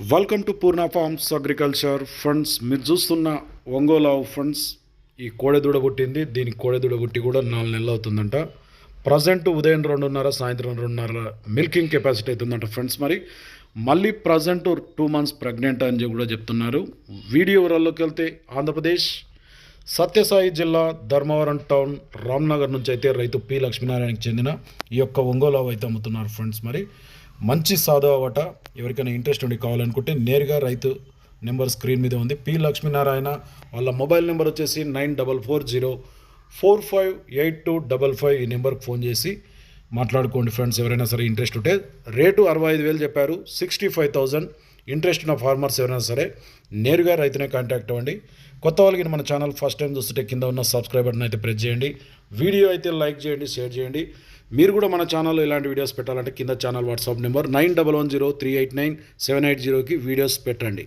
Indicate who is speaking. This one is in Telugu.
Speaker 1: Welcome to Purna farms agriculture funds మీరు చూస్తున్న ఒంగోలు ఫండ్స్ ఈ కోడెదూడ పుట్టింది. దీనికి కోడెదూడ పుట్టి కూడా నాలుగు నెలలు అవుతుందంట. ప్రజెంట్ ఉదయం రెండున్నర సాయంత్రం రెండున్నర మిల్కింగ్ కెపాసిటీ అవుతుందంట ఫ్రెండ్స్ మరి. మళ్ళీ ప్రజెంట్ టూ మంత్స్ ప్రెగ్నెంట్ అని చెప్పి కూడా చెప్తున్నారు. వీడియో వివరాల్లోకి వెళ్తే ఆంధ్రప్రదేశ్ సత్యసాయి జిల్లా ధర్మవరం టౌన్ రామ్నగర్ నుంచి అయితే రైతు పి లక్ష్మీనారాయణకి చెందిన ఈ యొక్క ఒంగోలావు అయితే అమ్ముతున్నారు ఫ్రెండ్స్ మరి. మంచి సాధు అవట ఎవరికైనా ఇంట్రెస్ట్ ఉండి కావాలనుకుంటే నేరుగా రైతు నెంబర్ స్క్రీన్ మీద ఉంది. పి. లక్ష్మీనారాయణ. వాళ్ళ మొబైల్ నెంబర్ వచ్చేసి nine double four zero four five eight two double five ఈ నెంబర్కి ఫోన్ చేసి మాట్లాడుకోండి ఫ్రెండ్స్ ఎవరైనా సరే ఇంట్రెస్ట్ ఉంటే. రేటు అరవై ఐదు వేలు చెప్పారు. సిక్స్టీ ఫైవ్ థౌజండ్ ఇంట్రెస్ట్ ఉన్న ఫార్మర్స్ ఎవరైనా సరే నేరుగా రైతునే కాంటాక్ట్ అవ్వండి. కొత్త వాళ్ళకి మన ఛానల్ ఫస్ట్ టైం చూస్తుంటే కింద ఉన్న సబ్స్క్రైబ్ బటన్ అయితే ప్రెస్ చేయండి. వీడియో అయితే లైక్ చేయండి షేర్ చేయండి. మీరు కూడా మన ఛానల్లో ఇలాంటి వీడియోస్ పెట్టాలంటే కింద channel WhatsApp number nine double one zero three eight nine seven eight జీరోకి వీడియోస్ పెట్టండి.